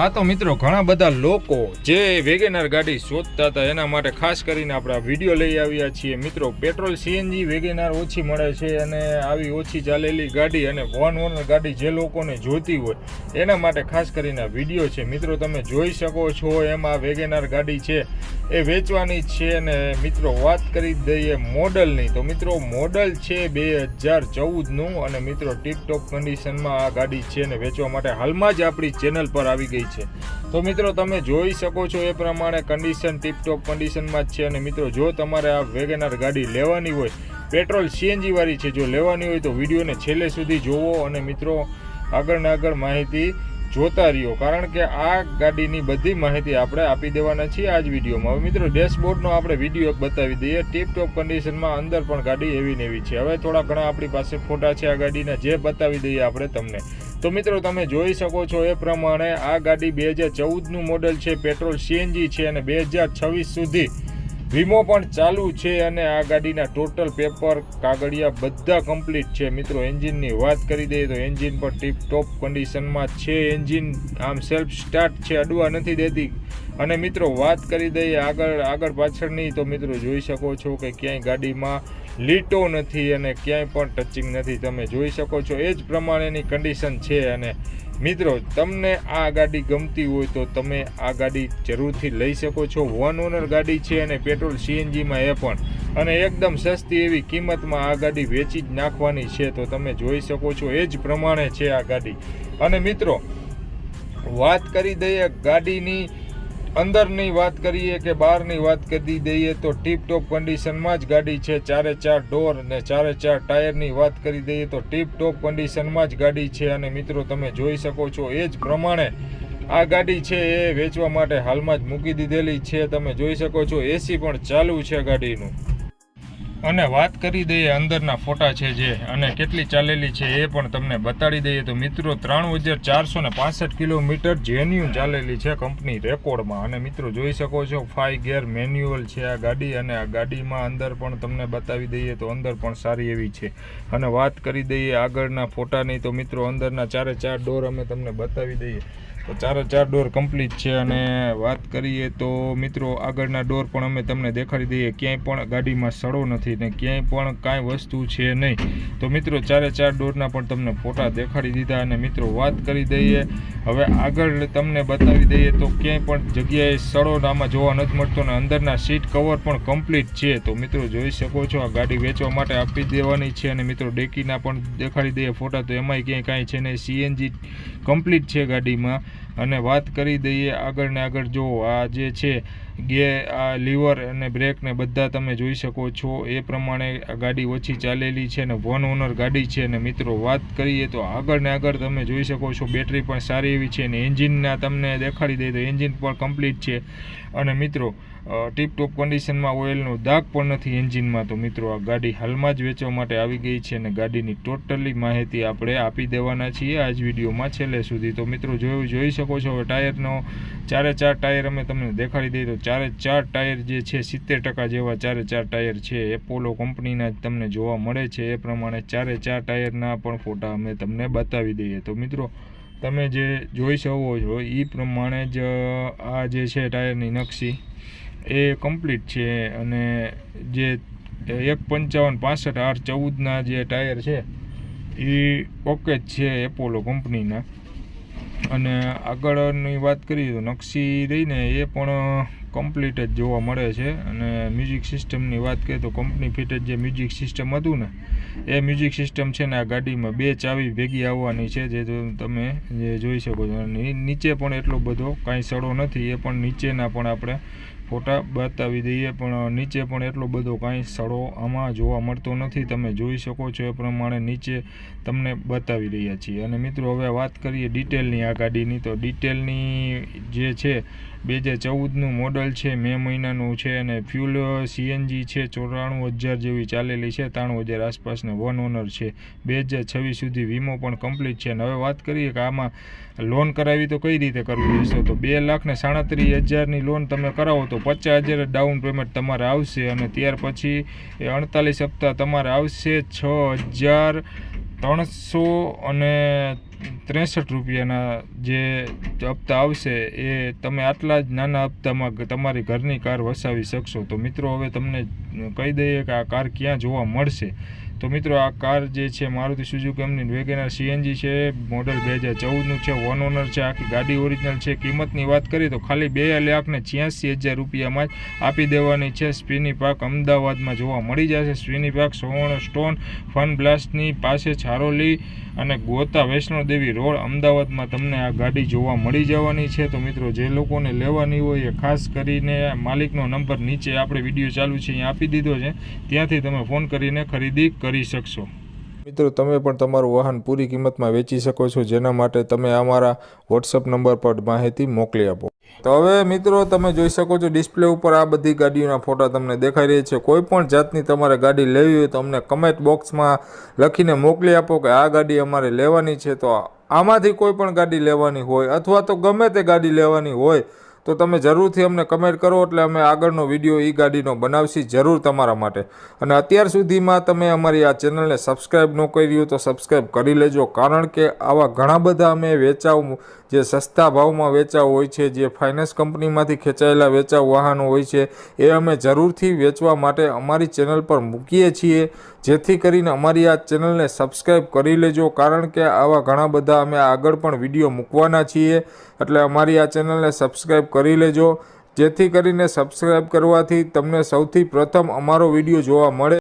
હા તો મિત્રો, ઘણા બધા લોકો જે વેગેનાર ગાડી શોધતા હતા, એના માટે ખાસ કરીને આપણે આ વીડિયો લઈ આવ્યા છીએ. મિત્રો, પેટ્રોલ સીએનજી વેગેનાર ઓછી મળે છે અને આવી ઓછી ચાલેલી ગાડી અને વન ઓનર ગાડી જે લોકોને જોતી હોય, એના માટે ખાસ કરીને વીડિયો છે. મિત્રો, તમે જોઈ શકો છો એમાં વેગેનાર ગાડી છે. એ વેચવાની છે અને મિત્રો, વાત કરી દઈએ મોડલની. તો મિત્રો, મોડલ છે બે હજાર ચૌદનું અને મિત્રો, ટીપટોપ કન્ડિશનમાં આ ગાડી છે ને વેચવા માટે હાલમાં જ આપણી ચેનલ પર આવી ગઈ છે. તો મિત્રો, તમે જોઈ શકો છો એ પ્રમાણે કન્ડિશન ટીપટોપ કન્ડિશનમાં જ છે. અને મિત્રો, જો તમારે આ વેગેનાર ગાડી લેવાની હોય પેટ્રોલ સીએનજીવાળી છે, જો લેવાની હોય તો વિડીયોને છેલ્લે સુધી જોવો. અને મિત્રો આગળ ને આગળ માહિતી જોતા રહ્યો. કારણ કે આ ગાડીની બધી માહિતી આપણે આપી દેવાના છીએ આ જ વિડીયોમાં. હવે મિત્રો ડેશબોર્ડનો આપણે વીડિયો બતાવી દઈએ. ટીપટોપ કન્ડિશનમાં અંદર પણ ગાડી એવી ને એવી છે. હવે થોડા ઘણા આપણી પાસે ફોટા છે આ ગાડીના, જે બતાવી દઈએ આપણે તમને. તો મિત્રો, તમે જોઈ શકો છો એ પ્રમાણે આ ગાડી બે હજાર ચૌદનું મોડલ છે પેટ્રોલ સીએનજી છે અને બે હજાર છવ્વીસ સુધી વીમો પણ ચાલુ છે અને આ ગાડીના ટોટલ પેપર કાગળિયા બધા કમ્પ્લીટ છે. મિત્રો, એન્જિનની વાત કરી દઈએ તો એન્જિન પણ ટીપ ટોપ કન્ડિશનમાં છે. એન્જિન આમ સેલ્ફ સ્ટાર્ટ છે, અડવા નથી દેતી. અને મિત્રો, વાત કરી દઈએ આગળ આગળ પાછળની, તો મિત્રો, જોઈ શકો છો કે ક્યાંય ગાડીમાં લીટો નથી અને ક્યાંય પણ ટચિંગ નથી. તમે જોઈ શકો છો, એ જ પ્રમાણેની કન્ડિશન છે અને મિત્રો, તમને આ ગાડી ગમતી હોય તો તમે આ ગાડી જરૂરથી લઈ શકો છો. વન ઓનર ગાડી છે અને પેટ્રોલ સીએનજીમાં એ પણ. અને એકદમ સસ્તી એવી કિંમતમાં આ ગાડી વેચી જ નાખવાની છે. તો તમે જોઈ શકો છો, એ જ પ્રમાણે છે આ ગાડી. અને મિત્રો, વાત કરી દઈએ ગાડીની અંદરની વાત કરીએ કે બહારની વાત કરી દઈએ તો ટીપ ટોપ કન્ડિશનમાં જ ગાડી છે. ચારે ચાર ડોર ને ચારે ચાર ટાયરની વાત કરી દઈએ તો ટીપ ટોપ કન્ડિશનમાં જ ગાડી છે. અને મિત્રો, તમે જોઈ શકો છો, એ જ પ્રમાણે આ ગાડી છે એ વેચવા માટે હાલમાં જ મૂકી દીધેલી છે. તમે જોઈ શકો છો, એસી પણ ચાલુ છે ગાડીનું. અને વાત કરી દઈએ અંદરના ફોટા છે જે અને કેટલી ચાલેલી છે એ પણ તમને બતાડી દઈએ. તો મિત્રો ત્રાણું હજાર ચારસો ને પાસઠ કિલોમીટર જેન્યુન ચાલેલી છે કંપની રેકોર્ડમાં. અને મિત્રો, જોઈ શકો છો ફાઈવ ગેર મેન્યુઅલ છે આ ગાડી અને આ ગાડીમાં અંદર પણ તમને બતાવી દઈએ તો અંદર પણ સારી એવી છે. અને વાત કરી દઈએ આગળના ફોટાની તો મિત્રો, અંદરના ચારે ચાર ડોર અમે તમને બતાવી દઈએ. તો ચારે ચાર ડોર કમ્પ્લીટ છે અને વાત કરીએ તો મિત્રો આગળના ડોર પણ અમે તમને દેખાડી દઈએ. ક્યાંય પણ ગાડીમાં સડો નથી ને ક્યાંય પણ કાંઈ વસ્તુ છે નહીં. તો મિત્રો ચારે ચાર ડોરના પણ તમને ફોટા દેખાડી દીધા અને મિત્રો વાત કરી દઈએ. હવે આગળ તમને બતાવી દઈએ તો ક્યાંય પણ જગ્યાએ સડો આમાં જોવા નથી મળતો અને અંદરના સીટ કવર પણ કમ્પ્લીટ છે. તો મિત્રો જોઈ શકો છો, આ ગાડી વેચવા માટે આપી દેવાની છે અને મિત્રો ડેકીના પણ દેખાડી દઈએ ફોટા તો એમાંય ક્યાંય કાંઈ છે નહીં. સીએનજી કમ્પ્લીટ છે ગાડીમાં. અને વાત કરી દઈએ આગળ ને આગળ, જો આ જે છે ગે આ લીવર અને બ્રેકને બધા તમે જોઈ શકો છો. એ પ્રમાણે ગાડી ઓછી ચાલેલી છે ને વન ઓનર ગાડી છે ને મિત્રો, વાત કરીએ તો આગળ ને આગળ તમે જોઈ શકો છો, બેટરી પણ સારી એવી છે ને એન્જિનના તમને દેખાડી દઈએ તો એન્જિન પણ કમ્પ્લીટ છે. અને મિત્રો ટીપટોપ કન્ડિશનમાં ઓઇલનો દાગ પણ નથી એન્જિનમાં તો મિત્રો, આ ગાડી હાલમાં જ વેચવા માટે આવી ગઈ છે અને ગાડીની ટોટલી માહિતી આપણે આપી દેવાના છીએ આ જ વિડીયોમાં છેલ્લે સુધી. તો મિત્રો, જોયું, જોઈ શકો છો. હવે ટાયરનો ચારે ચાર ટાયર અમે તમને દેખાડી દઈએ તો ચારે ચાર ટાયર જે છે સિત્તેર ટકા જેવા ચારે ચાર ટાયર છે. એપોલો કંપનીના તમને જોવા મળે છે. એ પ્રમાણે ચારે ચાર ટાયરના પણ ફોટા અમે તમને બતાવી દઈએ. તો મિત્રો, તમે જે જોઈ શકો છો એ પ્રમાણે જ આ જે છે ટાયરની નકશી, એ કમ્પ્લીટ છે. અને જે એક પંચાવન પાસઠ આર ચૌદના જે ટાયર છે એ ઓકે જ છે એપોલો કંપનીના. અને આગળની વાત કરીએ તો નકશી રહીને એ પણ કમ્પ્લીટ જ જોવા મળે છે. અને મ્યુઝિક સિસ્ટમની વાત કરીએ તો કંપની ફિટેડ જે મ્યુઝિક સિસ્ટમ હતું ને, એ મ્યુઝિક સિસ્ટમ છે ને આ ગાડીમાં બે ચાવી ભેગી આવવાની છે જે તમે જે જોઈ શકો છો. નીચે પણ એટલો બધો કાંઈ સડો નથી, એ પણ નીચેના પણ આપણે ફોટા બતાવી દઈએ, પણ નીચે પણ એટલો બધો કાંઈ સડો આમાં જોવા મળતો નથી. તમે જોઈ શકો છો એ પ્રમાણે નીચે તમને બતાવી રહ્યા છીએ. અને મિત્રો, હવે વાત કરીએ ડિટેલની આ ગાડીની તો ડિટેલની જે છે બે હજાર ચૌદનું મોડલ છે, મે મહિનાનું છે અને ફ્યુલ સીએનજી છે, ચોરાણું હજાર જેવી ચાલેલી છે ત્રાણું હજાર આસપાસનો વન ઓનર છે. બે હજાર છવ્વીસ સુધી વીમો પણ કમ્પ્લીટ છે અને હવે વાત કરીએ કે આમાં લોન કરાવી તો કઈ રીતે કરવી રહેશે તો બે લાખ ને સાડત્રીસ હજારની લોન તમે કરાવો તો પચાસ હજાર ડાઉન પેમેન્ટ તમારે આવશે અને ત્યાર પછી એ અડતાલીસ હપ્તા તમારે આવશે છ હજાર ત્રણસો અને ત્રેસઠ રૂપિયાના જે હપ્તા આવશે એ તમે આટલા જ નાના હપ્તામાં તમારી ઘરની કાર વસાવી શકશો. તો મિત્રો, હવે તમને કહી દઈએ કે આ કાર ક્યાં જોવા મળશે? તો મિત્રો, આ કાર જે છે, Maruti Suzuki company WagonR CNG છે, મોડલ બે હજાર ચૌદનું છે વન ઓનર છે, આખી ગાડી ઓરિજિનલ છે. કિંમતની વાત કરીએ તો ખાલી બે લાખને છ્યાસી હજાર રૂપિયામાં જ આપી દેવાની છે. સ્પીની પાર્ક અમદાવાદમાં જોવા મળી જશે. સ્પીની પાર્ક સુવર્ણ સ્ટોન ફન બ્લાસ્ટની પાસે છારોલી અને ગોતા વૈષ્ણોદેવી રોડ અમદાવાદમાં તમને આ ગાડી જોવા મળી જવાની છે. તો મિત્રો, જે લોકોને લેવાની હોય એ ખાસ કરીને માલિકનો નંબર નીચે આપણે વીડિયો ચાલુ છે, અહીંયા આપી દીધો છે. ત્યાંથી તમે ફોન કરીને ખરીદી કરી શકશો. મિત્રો, તમે પણ તમારું વાહન પૂરી કિંમતમાં વેચી શકો છો, જેના માટે તમે અમારા વોટ્સઅપ નંબર પર માહિતી મોકલી આપો. તો હવે, મિત્રો, તમે જોઈ શકો છો, ડિસ્પ્લે ઉપર આ બધી ગાડીઓના ફોટા તમને દેખાઈ રહી છે. કોઈ પણ જાતની તમારે ગાડી લેવી હોય તો અમને કમેન્ટ બોક્સમાં લખીને મોકલી આપો કે આ ગાડી અમારે લેવાની છે. તો આમાંથી કોઈ પણ ગાડી લેવાની હોય અથવા તો ગમે તે ગાડી લેવાની હોય તો તમે જરૂરથી અમને કમેન્ટ કરો એટલે અમે આગળનો વીડિયો એ ગાડીનો બનાવશી જરૂર તમારા માટે. અને અત્યાર સુધીમાં તમે અમારી આ ચેનલને સબસ્ક્રાઈબ ન કરી તો સબસ્ક્રાઈબ કરી લેજો. કારણ કે આવા ઘણા બધા અમે વેચાવ, જે સસ્તા ભાવમાં વેચાવ હોય છે, જે ફાઇનાન્સ કંપનીમાંથી ખેંચાયેલા વેચાવ વાહનો હોય છે, એ અમે જરૂરથી વેચવા માટે અમારી ચેનલ પર મૂકીએ છીએ. જેથી કરીને અમારી આ ચેનલને સબસ્ક્રાઈબ કરી લેજો, કારણ કે આવા ઘણા બધા અમે આગળ પણ વીડિયો મૂકવાના છીએ. એટલે અમારી આ ચેનલને સબસ્ક્રાઈબ કરી લેજો. જેથી કરીને સબસ્ક્રાઈબ કરવાથી તમને સૌથી પ્રથમ અમારો વીડિયો જોવા મળે.